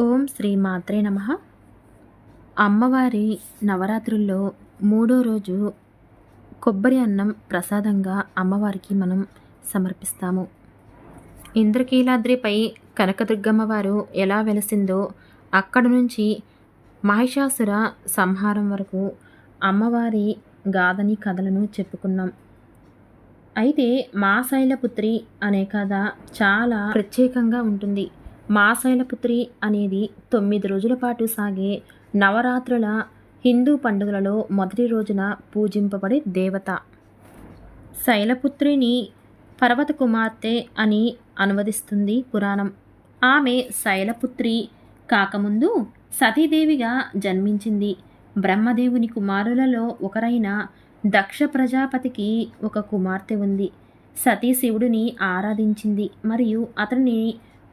ఓం శ్రీ మాత్రే నమ. అమ్మవారి నవరాత్రుల్లో మూడో రోజు కొబ్బరి అన్నం ప్రసాదంగా అమ్మవారికి మనం సమర్పిస్తాము. ఇంద్రకీలాద్రిపై కనకదుర్గమ్మ వారు ఎలా వెలసిందో అక్కడ నుంచి మహిషాసుర సంహారం వరకు అమ్మవారి గాథని కథలను చెప్పుకున్నాం. అయితే మా శైలపుత్రి అనే కథ చాలా ప్రత్యేకంగా ఉంటుంది. మా శైలపుత్రి అనేది తొమ్మిది రోజుల పాటు సాగే నవరాత్రుల హిందూ పండుగలలో మొదటి రోజున పూజింపబడే దేవత. శైలపుత్రిని పర్వత కుమార్తె అని అనువదిస్తుంది పురాణం. ఆమె శైలపుత్రి కాకముందు సతీదేవిగా జన్మించింది. బ్రహ్మదేవుని కుమారులలో ఒకరైన దక్ష ప్రజాపతికి ఒక కుమార్తె ఉంది. సతీ శివుడిని ఆరాధించింది మరియు అతనిని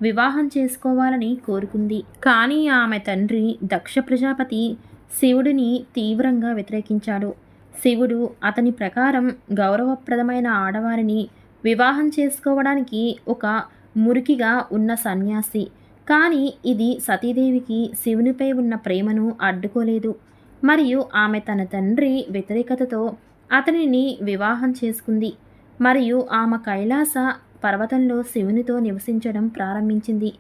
వివాహం చేసుకోవాలని కోరుకుంది. కానీ ఆమె తండ్రి దక్ష ప్రజాపతి శివుడిని తీవ్రంగా వ్యతిరేకించాడు. శివుడు అతని ప్రకారం గౌరవప్రదమైన ఆడవారిని వివాహం చేసుకోవడానికి ఒక మురికిగా ఉన్న సన్యాసి. కానీ ఇది సతీదేవికి శివునిపై ఉన్న ప్రేమను అడ్డుకోలేదు. మరియు ఆమె తన తండ్రి వ్యతిరేకతతో అతనిని వివాహం చేసుకుంది. మరియు ఆమె కైలాస పర్వతంలో శివునితో నివసించడం ప్రారంభించింది.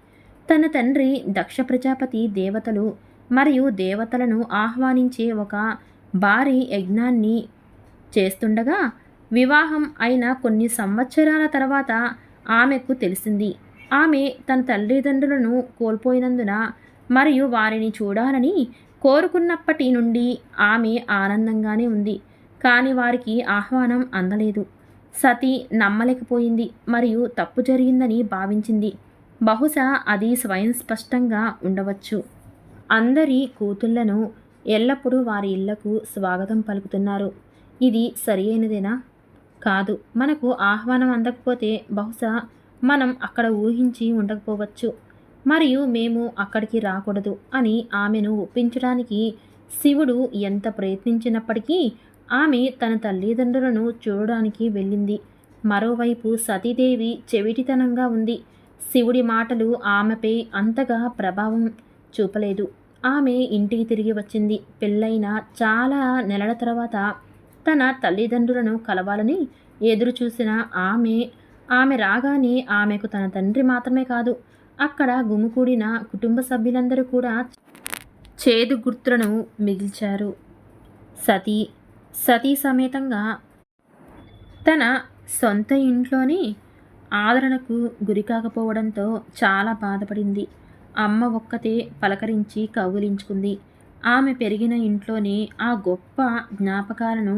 తన తండ్రి దక్ష ప్రజాపతి దేవతలు మరియు దేవతలను ఆహ్వానించే ఒక భారీ యజ్ఞాన్ని చేస్తుండగా వివాహం అయిన కొన్ని సంవత్సరాల తర్వాత ఆమెకు తెలిసింది. ఆమె తన తల్లిదండ్రులను కోల్పోయినందున మరియు వారిని చూడాలని కోరుకున్నప్పటి నుండి ఆమె ఆనందంగానే ఉంది. కానీ వారికి ఆహ్వానం అందలేదు. సతి నమ్మలేకపోయింది మరియు తప్పు జరిగిందని భావించింది. బహుశా అది స్వయం స్పష్టంగా ఉండవచ్చు. అందరి కూతుళ్ళను ఎల్లప్పుడూ వారి ఇళ్ళకు స్వాగతం పలుకుతున్నారు. ఇది సరి అయినదేనా కాదు. మనకు ఆహ్వానం అందకపోతే బహుశా మనం అక్కడ ఊహించి ఉండకపోవచ్చు. మరియు మేము అక్కడికి రాకూడదు అని ఆమెను ఒప్పించడానికి శివుడు ఎంత ప్రయత్నించినప్పటికీ ఆమె తన తల్లిదండ్రులను చూడడానికి వెళ్ళింది. మరోవైపు సతీదేవి చెవిటితనంగా ఉంది. శివుడి మాటలు ఆమెపై అంతగా ప్రభావం చూపలేదు. ఆమె ఇంటికి తిరిగి వచ్చింది. పెళ్ళైన చాలా నెలల తర్వాత తన తల్లిదండ్రులను కలవాలని ఎదురు చూసిన ఆమె ఆమె రాగానే ఆమెకు తన తండ్రి మాత్రమే కాదు అక్కడ గుమికూడిన కుటుంబ సభ్యులందరూ కూడా చేదు గుర్తులను మిగిల్చారు. సతీ సతీ సమేతంగా తన సొంత ఇంట్లోనే ఆదరణకు గురికాకపోవడంతో చాలా బాధపడింది. అమ్మ ఒక్కతే పలకరించి కౌగులించుకుంది. ఆమె పెరిగిన ఇంట్లోనే ఆ గొప్ప జ్ఞాపకాలను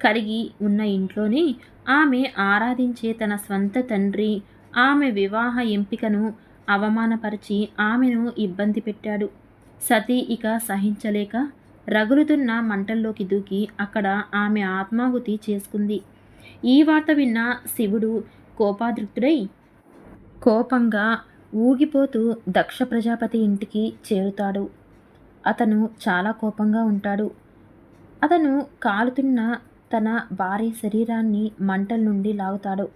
కలిగి ఉన్న ఇంట్లోనే ఆమె ఆరాధించే తన స్వంత తండ్రి ఆమె వివాహ ఎంపికను అవమానపరిచి ఆమెను ఇబ్బంది పెట్టాడు. సతీ ఇక సహించలేక రగులుతున్న మంటల్లోకి దూకి అక్కడ ఆమె ఆత్మాహుతి చేసుకుంది. ఈ వార్త విన్న శివుడు కోపాదృక్తుడై కోపంగా ఊగిపోతూ దక్ష ప్రజాపతి ఇంటికి చేరుతాడు. అతను చాలా కోపంగా ఉంటాడు. అతను కాలుతున్న తన భారీ శరీరాన్ని మంటల నుండి లాగుతాడు.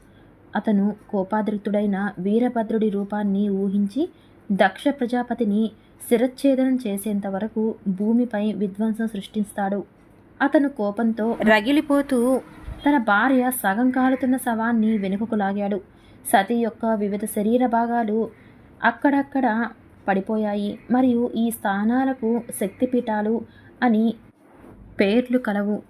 అతను కోపాదృక్తుడైన వీరభద్రుడి రూపాన్ని ఊహించి దక్ష ప్రజాపతిని శిరచ్ఛేదనం చేసేంత వరకు భూమిపై విధ్వంసం సృష్టిస్తాడు. అతను కోపంతో రగిలిపోతూ తన భార్య సగం కాలుతున్న శవాన్ని వెనుకకు లాగాడు. సతీ యొక్క వివిధ శరీర భాగాలు అక్కడక్కడ పడిపోయాయి. మరియు ఈ స్థానాలకు శక్తిపీఠాలు అని పేర్లు కలవు.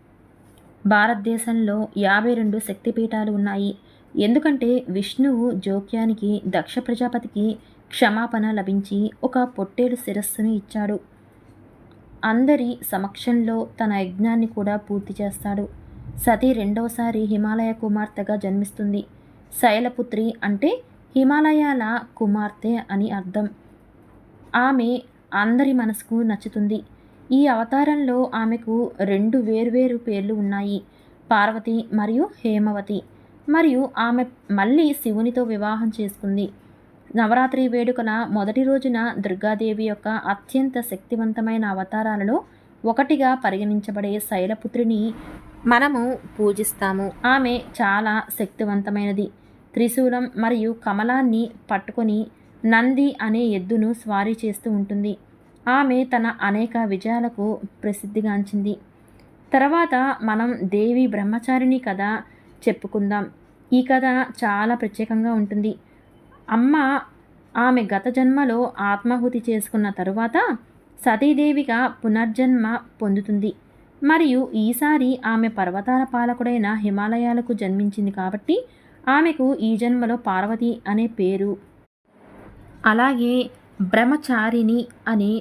భారతదేశంలో యాభై రెండు శక్తిపీఠాలు ఉన్నాయి. ఎందుకంటే విష్ణువు జోక్యానికి దక్ష ప్రజాపతికి క్షమాపణ లభించి ఒక పొట్టేలు శిరస్సును ఇచ్చాడు. అందరి సమక్షంలో తన యజ్ఞాన్ని కూడా పూర్తి చేస్తాడు. సతీ రెండవసారి హిమాలయ కుమార్తెగా జన్మిస్తుంది. శైలపుత్రి అంటే హిమాలయాల కుమార్తె అని అర్థం. ఆమె అందరి మనసుకు నచ్చుతుంది. ఈ అవతారంలో ఆమెకు రెండు వేర్వేరు పేర్లు ఉన్నాయి. పార్వతి మరియు హేమవతి. మరియు ఆమె మళ్ళీ శివునితో వివాహం చేసుకుంది. నవరాత్రి వేడుకల మొదటి రోజున దుర్గాదేవి యొక్క అత్యంత శక్తివంతమైన అవతారాలలో ఒకటిగా పరిగణించబడే శైలపుత్రిని మనము పూజిస్తాము. ఆమె చాలా శక్తివంతమైనది. త్రిశూలం మరియు కమలాన్ని పట్టుకొని నంది అనే ఎద్దును స్వారీ చేస్తూ ఉంటుంది. ఆమె తన అనేక విజయాలకు ప్రసిద్ధిగాంచింది. తర్వాత మనం దేవి బ్రహ్మచారిణి కథ చెప్పుకుందాం. ఈ కథ చాలా ప్రత్యేకంగా ఉంటుంది. అమ్మ ఆమె గత జన్మలో ఆత్మాహుతి చేసుకున్న తరువాత సతీదేవిగా పునర్జన్మ పొందుతుంది. మరియు ఈసారి ఆమె పర్వతాల పాలకుడైన హిమాలయాలకు జన్మించింది కాబట్టి ఆమెకు ఈ జన్మలో పార్వతి అనే పేరు. అలాగే బ్రహ్మచారిణి అనే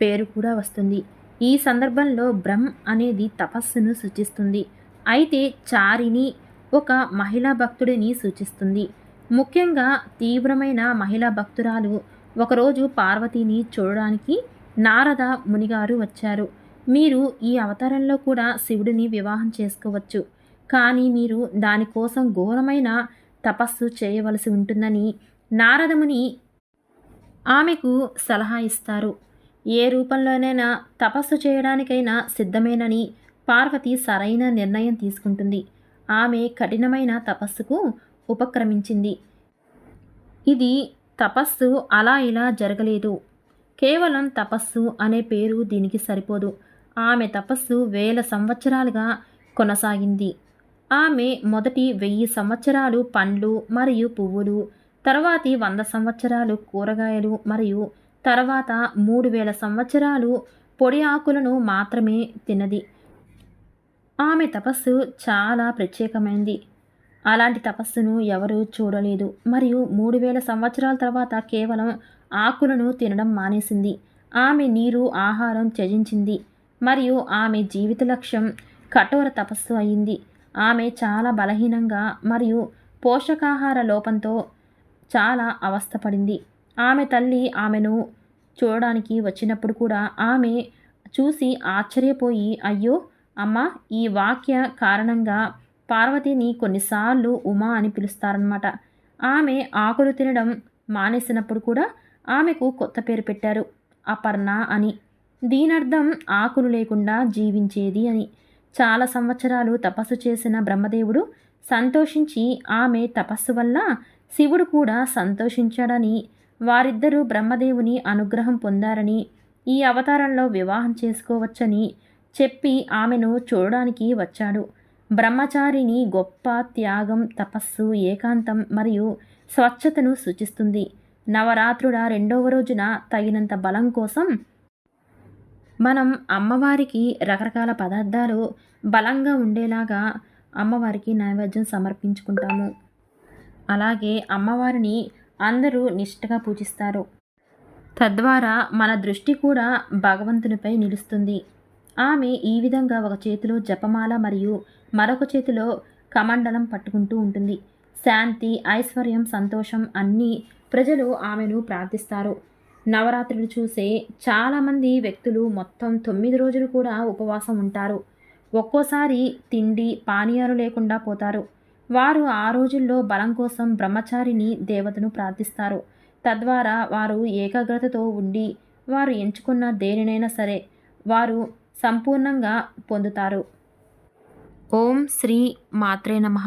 పేరు కూడా వస్తుంది. ఈ సందర్భంలో బ్రహ్మ అనేది తపస్సును సూచిస్తుంది. అయితే చారిని ఒక మహిళా భక్తుడిని సూచిస్తుంది. ముఖ్యంగా తీవ్రమైన మహిళా భక్తురాలు. ఒకరోజు పార్వతిని చూడడానికి నారద మునిగారు వచ్చారు. మీరు ఈ అవతారంలో కూడా శివుడిని వివాహం చేసుకోవచ్చు. కానీ మీరు దానికోసం ఘోరమైన తపస్సు చేయవలసి ఉంటుందని నారదముని ఆమెకు సలహా ఇస్తారు. ఏ రూపంలోనైనా తపస్సు చేయడానికైనా సిద్ధమేనని పార్వతి సరైన నిర్ణయం తీసుకుంటుంది. ఆమె కఠినమైన తపస్సుకు ఉపక్రమించింది. ఇది తపస్సు అలా ఇలా జరగలేదు. కేవలం తపస్సు అనే పేరు దీనికి సరిపోదు. ఆమె తపస్సు వేల సంవత్సరాలుగా కొనసాగింది. ఆమె మొదటి వెయ్యి సంవత్సరాలు పండ్లు మరియు పువ్వులు తర్వాతి వంద సంవత్సరాలు కూరగాయలు మరియు తర్వాత మూడు వేల సంవత్సరాలు పొడి ఆకులను మాత్రమే తిన్నది. ఆమె తపస్సు చాలా ప్రత్యేకమైంది. అలాంటి తపస్సును ఎవరూ చూడలేదు. మరియు మూడు వేల సంవత్సరాల తర్వాత కేవలం ఆకులను తినడం మానేసింది. ఆమె నీరు ఆహారం త్యజించింది. మరియు ఆమె జీవిత లక్ష్యం కఠోర తపస్సు అయింది. ఆమె చాలా బలహీనంగా మరియు పోషకాహార లోపంతో చాలా అవస్థపడింది. ఆమె తల్లి ఆమెను చూడడానికి వచ్చినప్పుడు కూడా ఆమె చూసి ఆశ్చర్యపోయి అయ్యో అమ్మ ఈ వాక్య కారణంగా పార్వతిని కొన్నిసార్లు ఉమా అని పిలుస్తారనమాట ఆమె ఆకులు తినడం మానేసినప్పుడు కూడా ఆమెకు కొత్త పేరు పెట్టారు. అపర్ణ అని. దీనర్థం ఆకులు లేకుండా జీవించేది అని. చాలా సంవత్సరాలు తపస్సు చేసిన బ్రహ్మదేవుడు సంతోషించి ఆమె తపస్సు వల్ల శివుడు కూడా సంతోషించాడని వారిద్దరూ బ్రహ్మదేవుని అనుగ్రహం పొందారని ఈ అవతారంలో వివాహం చేసుకోవచ్చని చెప్పి ఆమెను చూడడానికి వచ్చాడు. బ్రహ్మచారిని గొప్ప త్యాగం తపస్సు ఏకాంతం మరియు స్వచ్ఛతను సూచిస్తుంది. నవరాత్రుడ రెండవ రోజున తగినంత బలం కోసం మనం అమ్మవారికి రకరకాల పదార్థాలు బలంగా ఉండేలాగా అమ్మవారికి నైవేద్యం సమర్పించుకుంటాము. అలాగే అమ్మవారిని అందరూ నిష్ఠగా పూజిస్తారు. తద్వారా మన దృష్టి కూడా భగవంతునిపై నిలుస్తుంది. ఆమె ఈ విధంగా ఒక చేతిలో జపమాల మరియు మరొక చేతిలో కమండలం పట్టుకుంటూ ఉంటుంది. శాంతి ఐశ్వర్యం సంతోషం అన్నీ ప్రజలు ఆమెను ప్రార్థిస్తారు. నవరాత్రులు చూసే చాలామంది వ్యక్తులు మొత్తం తొమ్మిది రోజులు కూడా ఉపవాసం ఉంటారు. ఒక్కోసారి తిండి పానీయాలు లేకుండా పోతారు. వారు ఆ రోజుల్లో బలం కోసం బ్రహ్మచారిని దేవతను ప్రార్థిస్తారు. తద్వారా వారు ఏకాగ్రతతో ఉండి వారు ఎంచుకున్న దేనినైనా సరే వారు సంపూర్ణంగా పొందుతారు. ఓం శ్రీ మాత్రే నమః